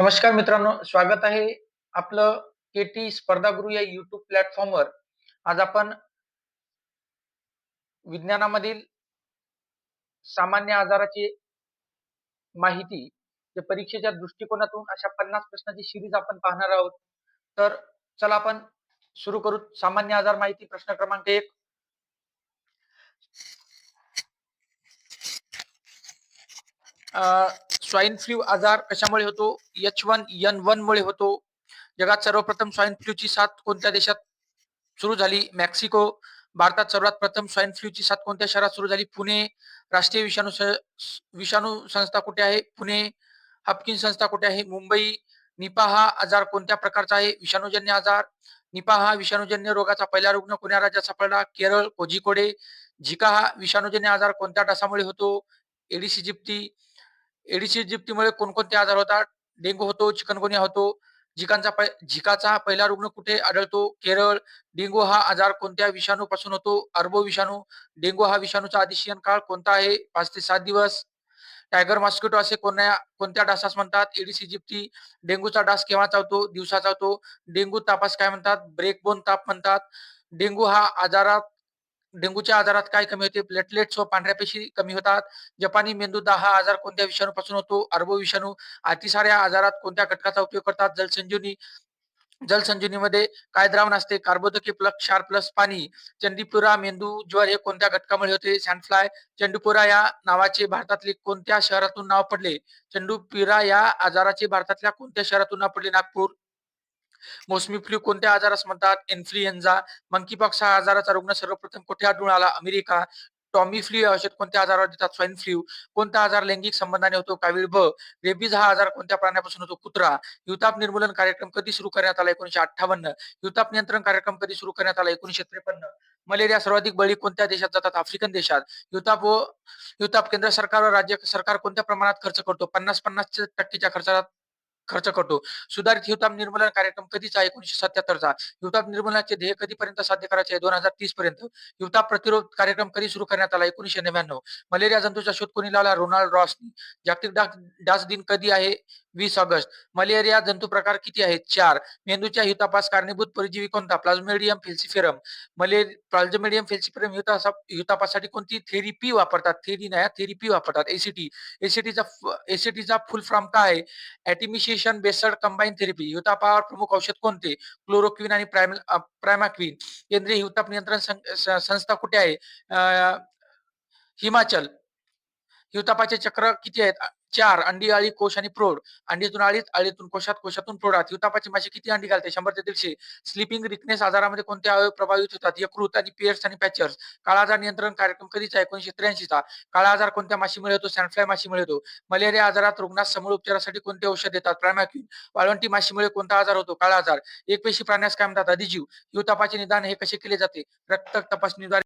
नमस्कार मित्रांनो स्वागत आहे आपलं केटी स्पर्धागृह या युट्यूब प्लॅटफॉर्मवर आज आपण विज्ञानामधील सामान्य आजाराची माहिती जे परीक्षेच्या दृष्टिकोनातून अशा पन्नास प्रश्नाची सिरीज आपण पाहणार आहोत. तर चला आपण सुरू करू. सामान्य आजार माहिती प्रश्न क्रमांक एक. स्वाईन फ्लू आजार कशामुळे होतो? एच वन एन वन मुळे होतो. जगात सर्वप्रथम स्वाईन फ्लूची साथ कोणत्या देशात सुरू झाली? मेक्सिको भारतात सर्वात प्रथम स्वाईन फ्लूची साथ कोणत्या शहरात सुरू झाली? पुणे राष्ट्रीय विषाणू विषाणू संस्था कुठे आहे? पुणे हपकिन संस्था कुठे आहे? मुंबई निपा हा आजार कोणत्या प्रकारचा आहे? विषाणूजन्य आजार. निपा हा विषाणूजन्य रोगाचा पहिला रुग्ण कोण्या राज्यात सापडला. केरळ कोझिकोडे. झिका हा विषाणूजन्य आजार कोणत्या डासामुळे होतो? Aedes aegypti. एडिस इजिप्तीमुळे कोणकोणते आजार होतात? डेंगू होतो चिकनगुनिया होतो. झिकांचा झिकाचा पहिला रुग्ण कुठे आढळतो? केरळ. डेंगू हा आजार कोणत्या विषाणू पासून होतो? अर्बो विषाणू. डेंगू हा विषाणूचा आदिशियन काळ कोणता आहे? पाच ते सात दिवस. टायगर मॉस्किटो असे कोणत्या कोणत्या डासास म्हणतात? एडिस इजिप्ती डेंगूचा डास केव्हा चावतो? दिवसा चावतो. डेंगू तापास काय म्हणतात? ब्रेकबोन ताप म्हणतात. डेंगू हा आजारात डेंगूच्या आजारात काय कमी होते? प्लेटलेट्स व पांढऱ्या पेशी कमी होतात. जपानी मेंदूदा हा आजार कोणत्या विषाणूपासून होतो? अर्बो विषाणू अतिसार आजारात कोणत्या घटकाचा उपयोग करतात? जलसंजीवनी जलसंजीवनीमध्ये काय द्रावण असते? कार्बोदकी प्लस क्षार प्लस पाणी. चंडीपुरा मेंदू ज्वर हे कोणत्या घटकामुळे होते? सँडफ्लाय चंडूपुरा या नावाचे भारतातले कोणत्या शहरातून नाव पडले? चंडूपिरा या आजाराचे भारतातल्या कोणत्या शहरातून नाव पडले? नागपूर. मोसमी फ्लू कोणत्या आजारास म्हणतात? इन्फ्लुएन्झा मंकीपॉक्स हा आजाराचा रुग्ण सर्वप्रथम कुठे आढळून आला? अमेरिका. टॉमी फ्लू औषध कोणत्या आजारावर देतात? स्वाईन फ्लू कोणता आजार लैंगिक संबंधाने होतो? कावीळ ब रेबीज हा आजार कोणत्या प्राण्यापासून होतो? कुत्रा. युताप निर्मूलन कार्यक्रम कधी सुरू करण्यात आला? एकोणीशे अठ्ठावन्न. युताप नियंत्रण कार्यक्रम कधी सुरू करण्यात आला? एकोणीशे त्रेपन्न. मलेरिया सर्वाधिक बळी कोणत्या देशात जातात? आफ्रिकन देशात. युताप व युताप केंद्र सरकार व राज्य सरकार कोणत्या प्रमाणात खर्च करतो? पन्नास पन्नास टक्केच्या खर्चात खर्च करतो. सुधारित हिवताप निर्मूलन कार्यक्रम कधीचा एकोणीशे सत्याहत्तरचा हिवताप निर्मूलनाचे ध्येय कधीपर्यंत साध्य करायचे दोन हजार तीस पर्यंत. हिवताप प्रतिरोध कार्यक्रम कधी सुरू करण्यात आला? एकोणीशे नव्याण्णव. मलेरिया जंतूचा शोध कोणी लावला? रोनाल्ड रॉसनी. जागतिक डास दिन कधी आहे? वीस ऑगस्ट. मलेरिया जंतू प्रकार किती आहेत? चार. मेंदूच्या हितापास कारणीभूत परजीवी कोणता? Plasmodium falciparum. मले प्लाझ्मेडियम फेल्सिफेरम हितापासाठी कोणती थेरपी वापरतात? थेरी नाही थेरपी वापरतात. एसीटी एसीटीचा एसीटीचा फुल फॉर्म काय? आहे ऍटिमिशिएशन बेसड कंबाईन थेरपी. हितापावर प्रमुख औषध कोणते? क्लोरोक्विन आणि प्रायम प्रायमाक्विन. केंद्रीय हिताप नियंत्रण संस्था कुठे आहे? हिमाचल. हिवतापाचे चक्र किती आहेत? चार अंडी आळी कोश आणि प्रौढ. अंडीतून आळीत आळीतून कोशात कोशातून प्रौढात युतापाची माशी किती अंडी घालते? शंभर ते दीडशे स्लिपिंग रिकनेस आजारामध्ये कोणते अवयव प्रभावित होतात? यकृत आणि पियर्स आणि पॅचर्स काळा आजार नियंत्रण कार्यक्रम कधीचा एकोणीशे त्र्याऐंशीचा. काळा आजार कोणत्या माशीमुळे होतो सॅनफ्लाय माशीमुळे होतो मलेरिया आजारात रुग्णास समूळ उपचारासाठी कोणते औषध देतात? प्रायमॅक्यून वाळवंटी माशीमुळे कोणता आजार होतो? काळा आजार. एक पेशी प्राण्यास काय म्हणतात अधिजीव. युतापाचे निदान हे कसे केले जाते? रक्त तपासणीद्वारे